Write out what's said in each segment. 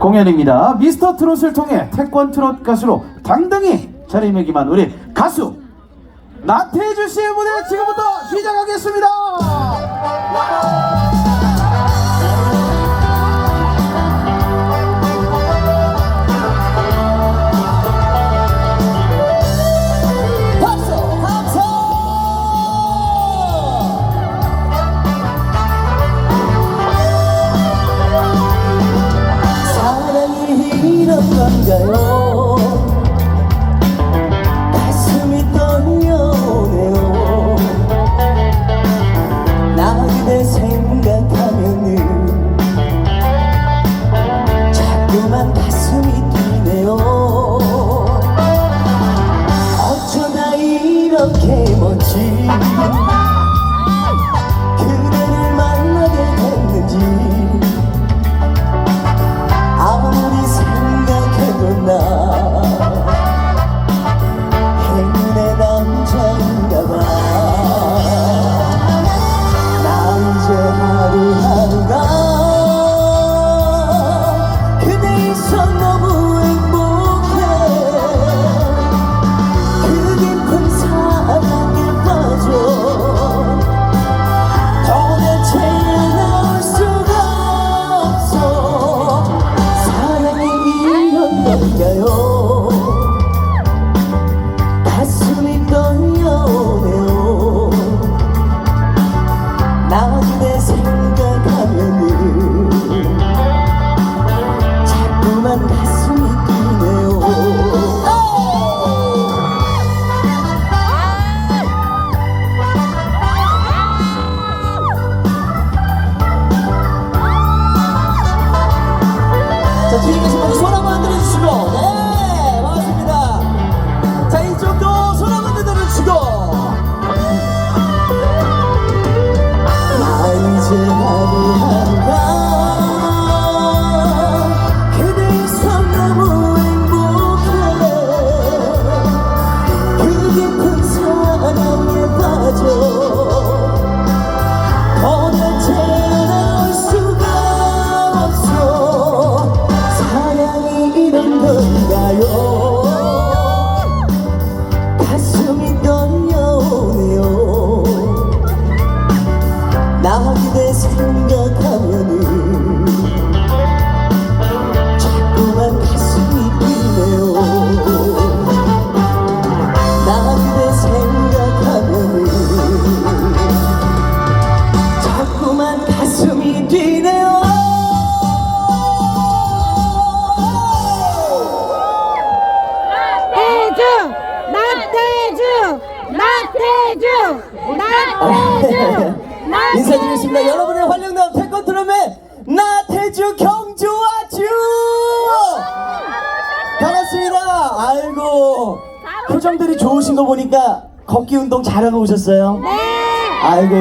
공연입니다. 미스터 트롯을 통해 태권 트롯 가수로 당당히 자리매김한 우리 가수 나태주 씨의 무대 지금부터 시작하겠습니다. 이 이런 건가요. 가슴이 떨려오네요. 나 그대 생각하면은 자꾸만 가슴이 뛰네요. 어쩌다 이렇게 멋진 생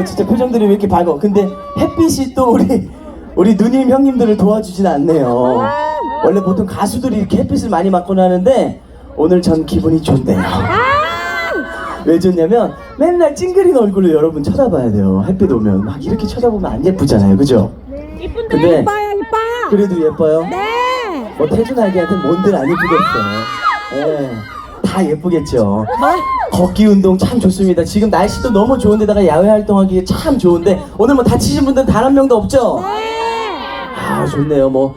진짜 표정들이 왜 이렇게 밝아? 근데 햇빛이 또 우리 우리 누님 형님들을 도와주진 않네요. 원래 보통 가수들이 이렇게 햇빛을 많이 맞거나 하는데 오늘 전 기분이 좋네요. 왜 좋냐면 맨날 찡그린 얼굴로 여러분 쳐다봐야 돼요. 햇빛 오면 막 이렇게 쳐다보면 안 예쁘잖아요. 그죠? 이쁜데? 근데 이뻐요 이뻐요. 그래도 예뻐요? 네. 뭐 태준 아기한테 뭔들 안 예쁘겠어 예, 다 예쁘겠죠 걷기 운동 참 좋습니다. 지금 날씨도 너무 좋은데다가 야외 활동하기 참 좋은데 오늘 뭐 다치신 분들 단 한 명도 없죠? 네. 아 좋네요. 뭐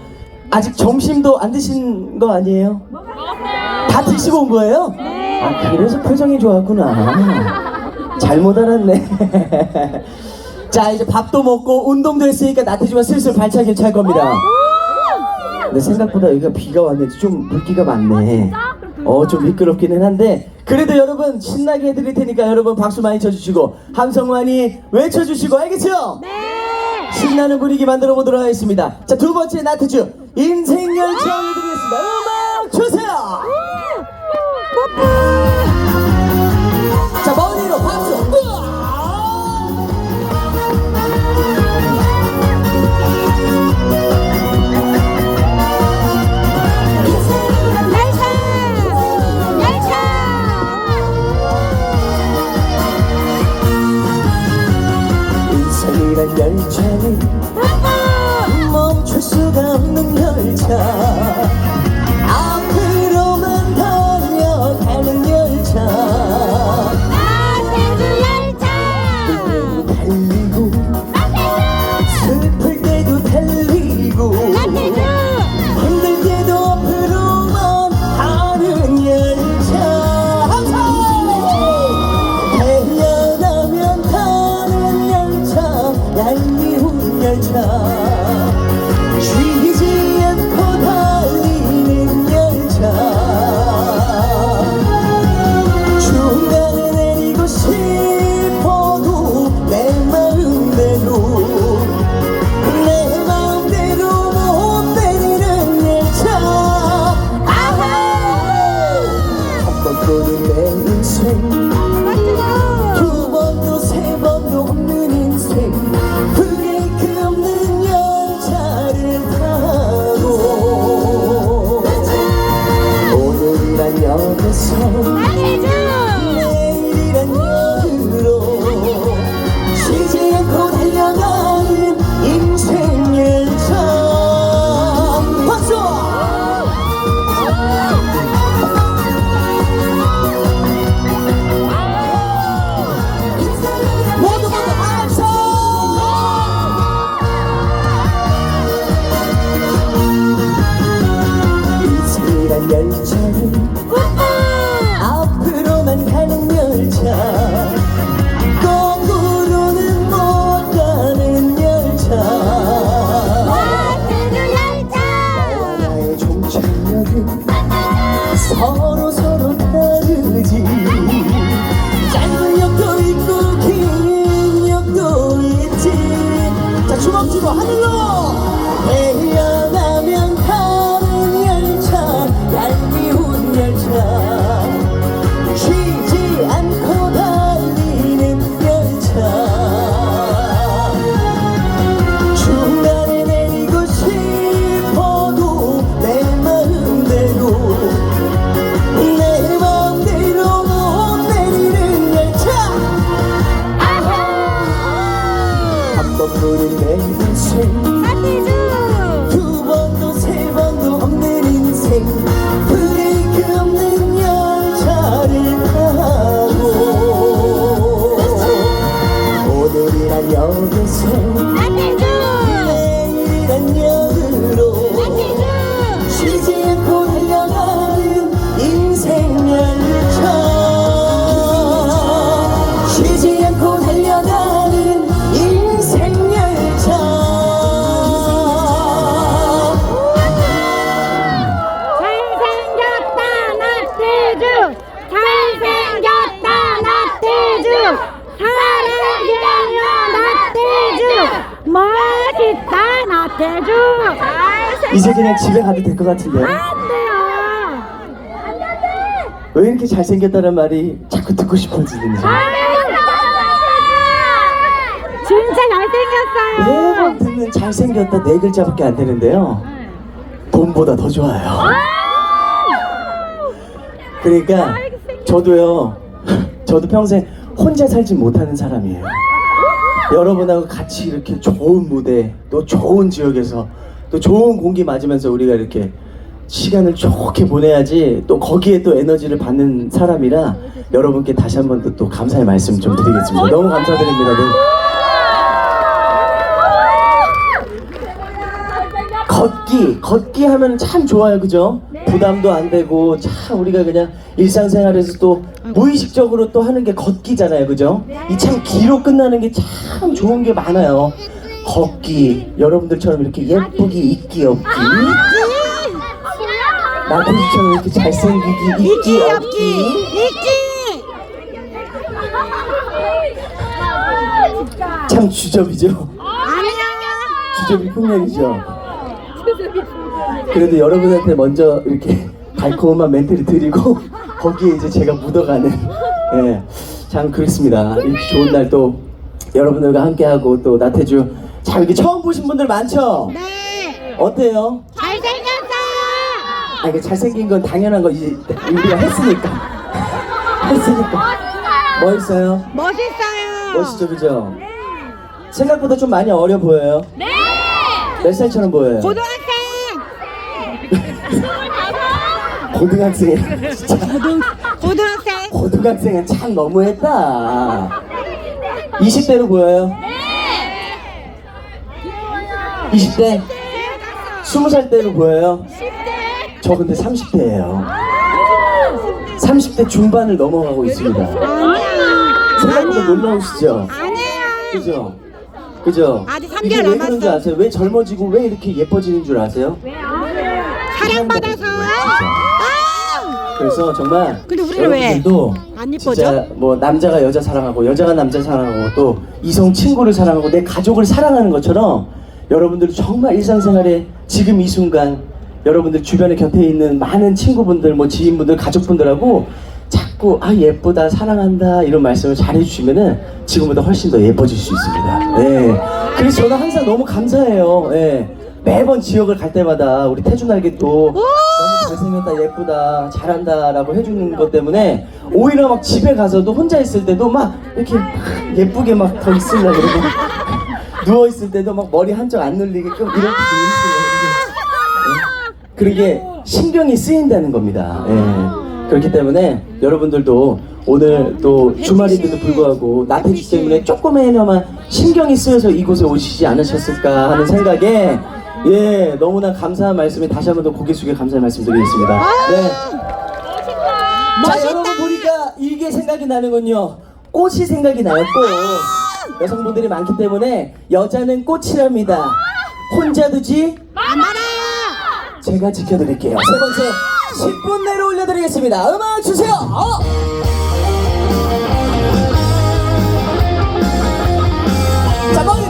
아직 점심도 안 드신 거 아니에요? 다 드시고 온 거예요? 아 그래서 표정이 좋았구나. 잘못 알았네. 자 이제 밥도 먹고 운동도 했으니까 나태주가 슬슬 발차기 찰 겁니다. 근데 생각보다 여기가 비가 왔는지 좀 물기가 많네. 어, 좀 미끄럽기는 한데, 그래도 여러분 신나게 해드릴 테니까 여러분 박수 많이 쳐주시고, 함성 많이 외쳐주시고, 알겠죠? 네. 신나는 분위기 만들어 보도록 하겠습니다. 자, 두 번째 나트주, 인생 열차 올려드리겠습니다. 음악 주세요! 나태주. 이제 그냥 집에 가도 될 것 같은데요 안 돼요. 왜 이렇게 잘생겼다는 말이 자꾸 듣고 싶어지는지 진짜. 잘생겼어요. 매번 듣는 잘생겼다 네 글자밖에 안 되는데요. 돈보다 더 좋아요. 그러니까 저도요. 저도 평생 혼자 살지 못하는 사람이에요 여러분하고 같이 이렇게 좋은 무대 또 좋은 지역에서 또 좋은 공기 맞으면서 우리가 이렇게 시간을 좋게 보내야지 또 거기에 또 에너지를 받는 사람이라 여러분께 다시 한번더또 감사의 말씀 좀 드리겠습니다 너무 감사드립니다 네. 걷기, 걷기 하면 참 좋아요, 그죠? 부담도 안 되고, 참 우리가 그냥 일상생활에서 또 무의식적으로 또 하는 게 걷기잖아요, 그죠? 이참 기로 끝나는 게 참 좋은 게 많아요. 걷기, 여러분들처럼 이렇게 예쁘기, 있기, 없기. 나태주처럼 이렇게 잘생기기, 있기, 없기. 참 주접이죠? 아니야 주접이 풍년이죠? 그래도 여러분한테 먼저 이렇게 달콤한 멘트를 드리고 거기에 이제 제가 묻어가는 예, 참 그렇습니다. 이렇게 좋은 날 또 여러분들과 함께하고 또 나태주 자 이렇게 처음 보신 분들 많죠? 네 어때요? 잘생겼어요 아 이게 잘생긴 건 당연한 거 이제 우리가 했으니까 했으니까 멋있어요? 멋있어요 멋있죠 그죠? 생각보다 좀 많이 어려 보여요? 네 몇 살처럼 보여요? 고등학생 고등학생 진짜 고등학생 고등학생은 참 너무했다. 20대로 보여요? 네. 20대? 20살 때로 보여요? 10대 저 근데 30대예요. 30대 중반을 넘어가고 있습니다. 생각보다 놀라우시죠? 아니에요 그죠? 그죠? 아직 삼 이게 개월 왜 그런 줄 남았어. 아세요? 왜 젊어지고 왜 이렇게 예뻐지는 줄 아세요? 사랑받아서 아! 그래서 정말 근데 우리는 왜? 여러분들도 안? 진짜 뭐 남자가 여자 사랑하고 여자가 남자 사랑하고 또 이성 친구를 사랑하고 내 가족을 사랑하는 것처럼 여러분들도 정말 일상생활에 지금 이 순간 여러분들 주변에 곁에 있는 많은 친구분들 뭐 지인분들 가족분들하고 자꾸 아 예쁘다 사랑한다 이런 말씀을 잘 해주시면은 지금보다 훨씬 더 예뻐질 수 있습니다. 네. 그래서 저는 항상 너무 감사해요. 예. 매번 지역을 갈 때마다 우리 태준에게 또 잘생겼다 예쁘다 잘한다 라고 해주는 것 때문에 오히려 막 집에 가서도 혼자 있을 때도 막 이렇게 막 예쁘게 막 더 있으려고 그러고 누워 있을 때도 막 머리 한쪽 안 눌리게끔 이렇게 좀 이렇게 그런 게 신경이 쓰인다는 겁니다. 예. 그렇기 때문에 여러분들도 오늘 또 주말인데도 불구하고 나태주 때문에 조금이나마 신경이 쓰여서 이곳에 오시지 않으셨을까 하는 생각에 예 너무나 감사한 말씀에 다시 한 번 더 고개 숙여 감사의 말씀 드리겠습니다. 네. 자 여러분 보니까 이게 생각이 나는군요. 꽃이 생각이 나요 꽃. 여성분들이 많기 때문에 여자는 꽃이랍니다. 혼자 두지 안 말아요 제가 지켜드릴게요. 세 번째 10분 내로 올려드리겠습니다. 음악 주세요. 어! 자, 머리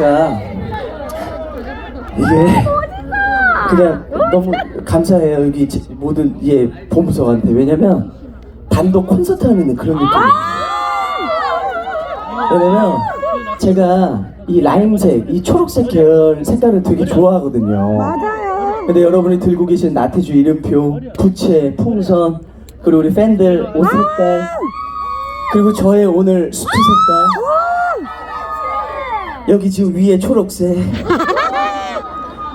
보니까 이게 그냥 너무 감사해요. 여기 지- 모든 예 본부석한테. 왜냐면 단독 콘서트 하는 그런 느낌 왜냐면 제가 이 라임색 이 초록색 계열 색깔을 되게 좋아하거든요. 맞아요. 근데 여러분이 들고 계신 나태주 이름표 부채 풍선 그리고 우리 팬들 옷 색깔 그리고 저의 오늘 수트 색깔 여기 지금 위에 초록색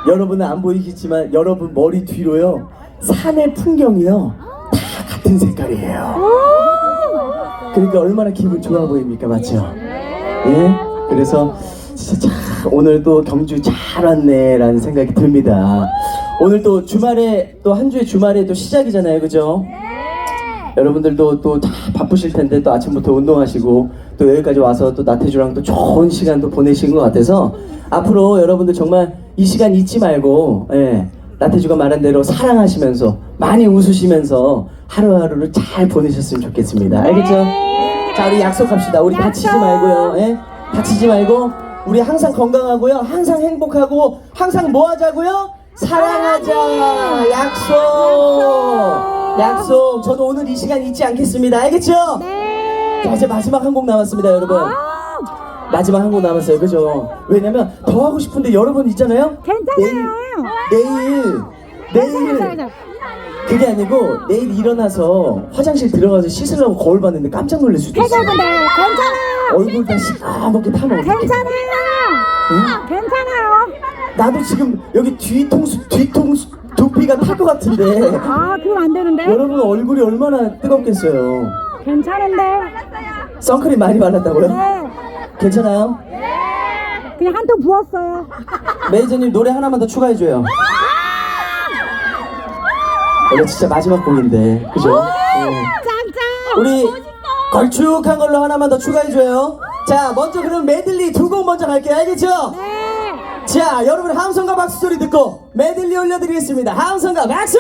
여러분은 안 보이겠지만 여러분 머리 뒤로요 산의 풍경이요 다 같은 색깔이에요 그러니까 얼마나 기분 좋아 보입니까 맞죠? 예? 그래서 진짜 참 오늘도 경주 잘 왔네라는 생각이 듭니다 오늘 또 주말에 또 한 주의 주말에 또 시작이잖아요 그죠? 여러분들도 또 다 바쁘실 텐데 또 아침부터 운동하시고 또 여기까지 와서 또 나태주랑 또 좋은 시간도 보내신 것 같아서 앞으로 여러분들 정말 이 시간 잊지 말고 예, 나태주가 말한 대로 사랑하시면서 많이 웃으시면서 하루하루를 잘 보내셨으면 좋겠습니다. 알겠죠? 자 우리 약속합시다. 우리 다치지 말고요. 예? 다치지 말고 우리 항상 건강하고요. 항상 행복하고 항상 뭐 하자고요? 사랑하자. 약속. 약속. 저도 오늘 이 시간 잊지 않겠습니다. 알겠죠? 네 자 이제 마지막 한 곡 남았습니다, 여러분. 마지막 한 곡 남았어요, 그죠? 왜냐면 더 하고 싶은데 여러분 있잖아요. 괜찮아요 내일 내일 내일 그게 아니고 내일 일어나서 화장실 들어가서 씻으려고 거울 봤는데 깜짝 놀랄 수도 있어요. 태주분들 괜찮아요 얼굴 다 시까맣게 타면 어떡해 괜찮아요. 괜찮아요. 나도 지금 여기 뒤통수 뒤통수 두피가 탈 것 같은데 아, 그럼 안 되는데? 여러분 얼굴이 얼마나 뜨겁겠어요 괜찮은데? 선크림 많이 발랐다고요? 네. 괜찮아요? 그냥 한통 부었어요. 매니저님 노래 하나만 더 추가해줘요 원래 진짜 마지막 곡인데 그죠? 네. 짱짱. 우리 걸쭉한 걸로 하나만 더 추가해줘요 자 먼저 그럼 메들리 두 곡 먼저 갈게요 알겠죠? 네. 자 여러분 함성과 박수 소리 듣고 메들리 올려드리겠습니다 함성과 박수!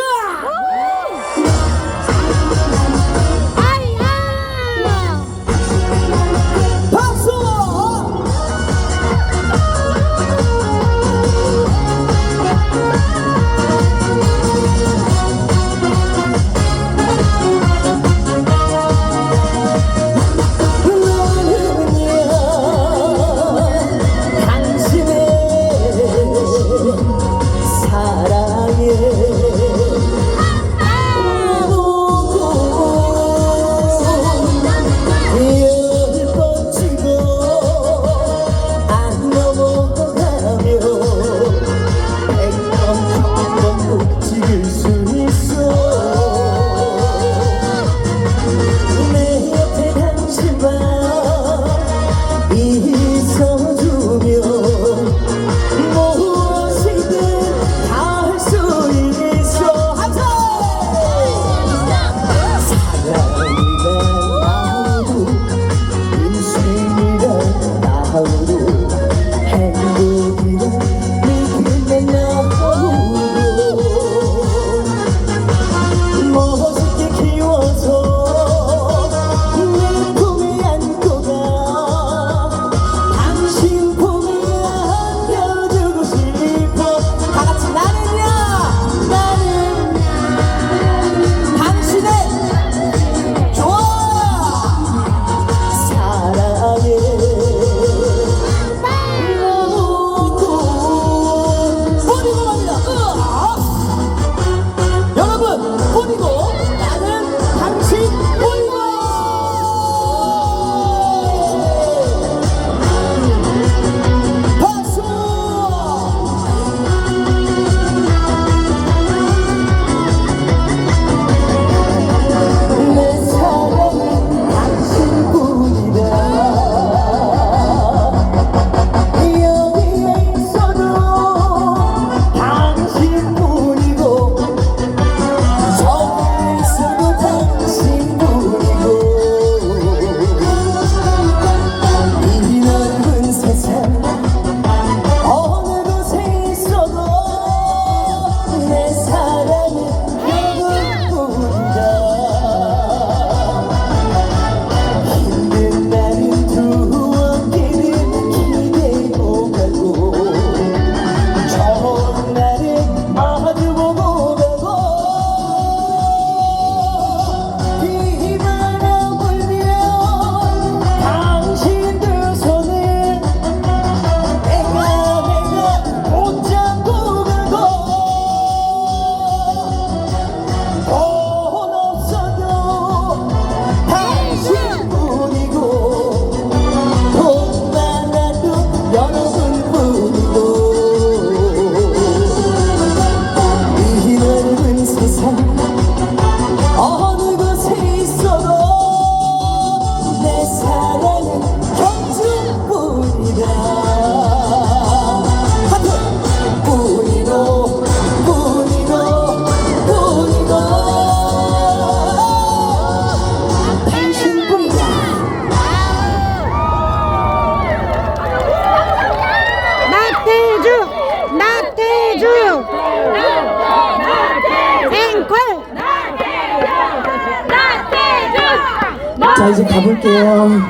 가볼게요.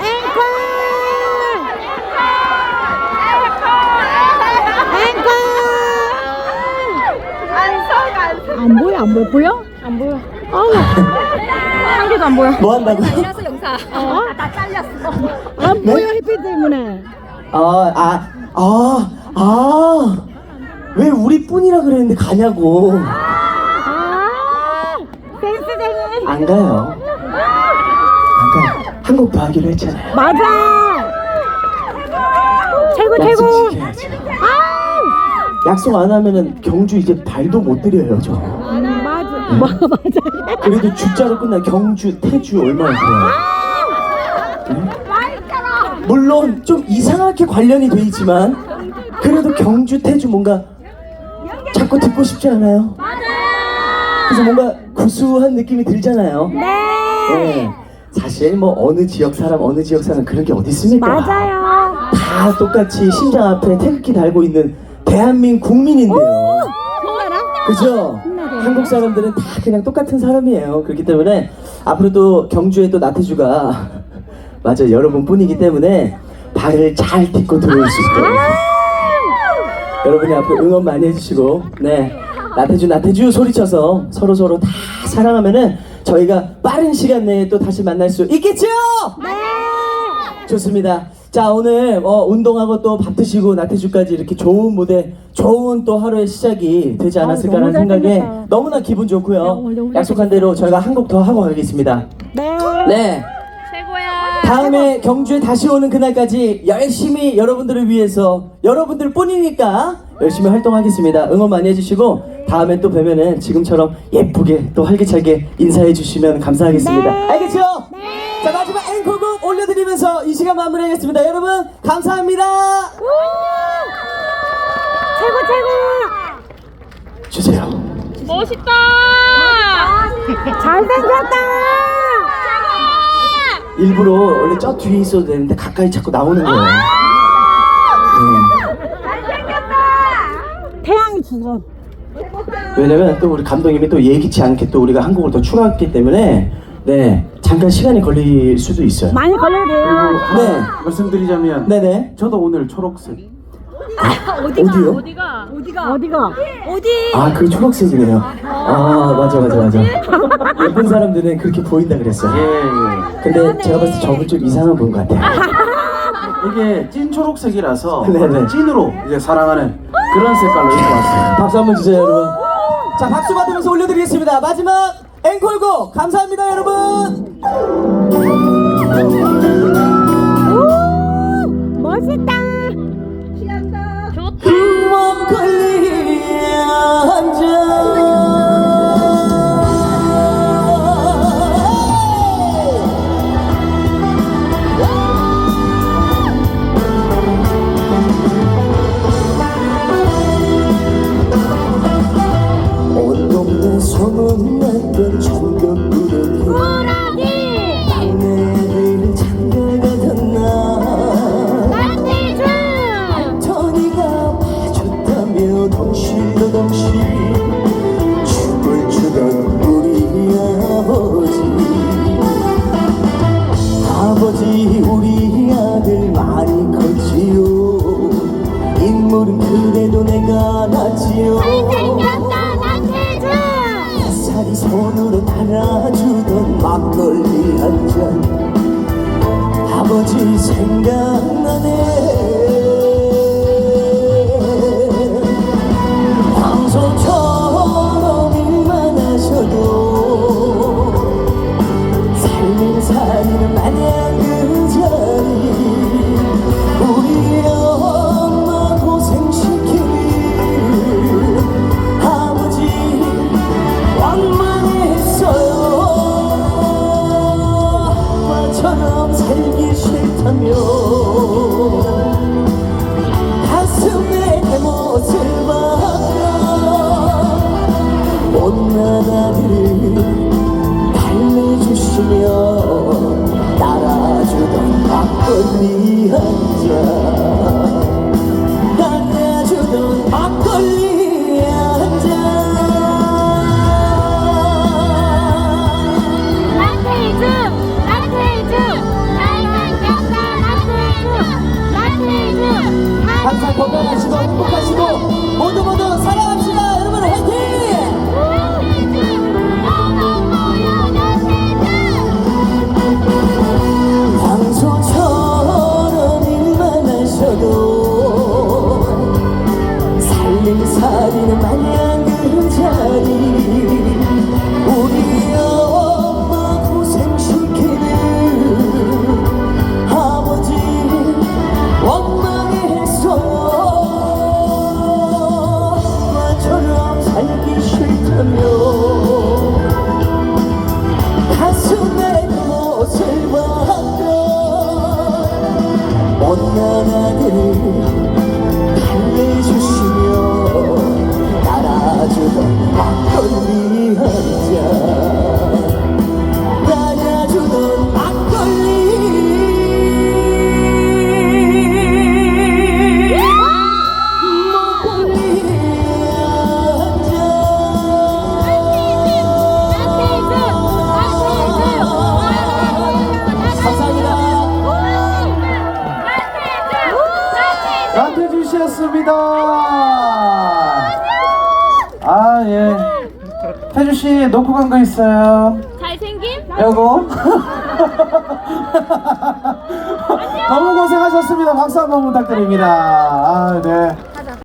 안 보여 안 보여 보여? 안 보여. 아우 한 개도 안 보여. 뭐 한다고? 어? 안 보여 햇빛 때문에. 아, 아, 아, 아. 왜 우리뿐이라 그랬는데 가냐고. 아 센스쟁이. 안 가요. 더 하기로 했잖아요. 맞아. 최고 약속 최고. 지켜야죠. 아, 약속 안 하면은 경주 이제 발도 못 들여요 저. 음, 맞아. 뭐 맞아. 그래도 주자로 끝나 경주, 태주 얼마나 좋아요. 네? 물론 좀 이상하게 관련이 돼 있지만 그래도 경주, 태주 뭔가 자꾸 듣고 싶지 않아요? 그래서 뭔가 구수한 느낌이 들잖아요. 네. 네. 사실 뭐 어느 지역 사람 어느 지역 사람 그런 게 어디 있습니까? 맞아요. 다 똑같이 심장 앞에 태극기 달고 있는 대한민국 국민인데요. 그죠? 한국 사람들은 다 그냥 똑같은 사람이에요. 그렇기 때문에 앞으로도 경주에 또 나태주가 맞아 여러분뿐이기 때문에 발을 잘 딛고 들어올 수 있도록 여러분이 앞으로 응원 많이 해주시고 네 나태주 나태주 소리쳐서 서로 서로 다 사랑하면은 저희가 빠른 시간 내에 또 다시 만날 수 있겠죠? 좋습니다. 자 오늘 어, 운동하고 또 밥 드시고 나태주까지 이렇게 좋은 무대, 좋은 또 하루의 시작이 되지 않았을까라는 아, 너무 생각에 잘생겼다. 너무나 기분 좋고요. 너무 약속한 대로 저희가 한 곡 더 하고 가겠습니다. 네. 네. 최고야. 다음에 경주에 다시 오는 그날까지 열심히 여러분들을 위해서 여러분들 뿐이니까 열심히 활동하겠습니다. 응원 많이 해주시고 다음에 또 뵈면은 지금처럼 예쁘게 또 활기차게 인사해 주시면 감사하겠습니다. 네. 알겠죠? 자 마지막 앵콜곡 올려드리면서 이 시간 마무리하겠습니다. 여러분 감사합니다. 최고 최고. 주세요. 멋있다. 잘생겼다. 일부러 원래 저 뒤에 있어도 되는데 가까이 자꾸 나오는 거예요. 태 네. 왜냐면 또 우리 감독님이 또 예기치 않게 또 우리가 한 곡을 더 추가했기 때문에 네 잠깐 시간이 걸릴 수도 있어요. 많이 걸려야 돼요. 그리고 네. 말씀드리자면 네네. 저도 오늘 초록색 어디요? 어디가? 어디가? 어디가? 어디? 아 그 초록색이네요. 아 맞아 맞아 맞아. 예쁜 사람들은 그렇게 보인다 그랬어요. 예, 예. 근데 제가 봤을 때 저분 좀 이상한 분 같아요. 이게 찐 초록색이라서 네네. 찐으로 이제 사랑하는 그런 색깔로 입고 왔어요. 박수 한번 주세요 여러분. 자 박수 받으면서 올려드리겠습니다. 마지막 앵콜곡 감사합니다 여러분. 오, 멋있다. 좋다. 막걸리 아버지 생각나네 가슴에 내 모습 박아 못난 아들을 달래주시며 따라주던 막걸리 한잔 따라주던 막걸리 한잔 항상 건강하시고 행복하시고 모두 모두 그런 거 있어요. 잘생김? 요거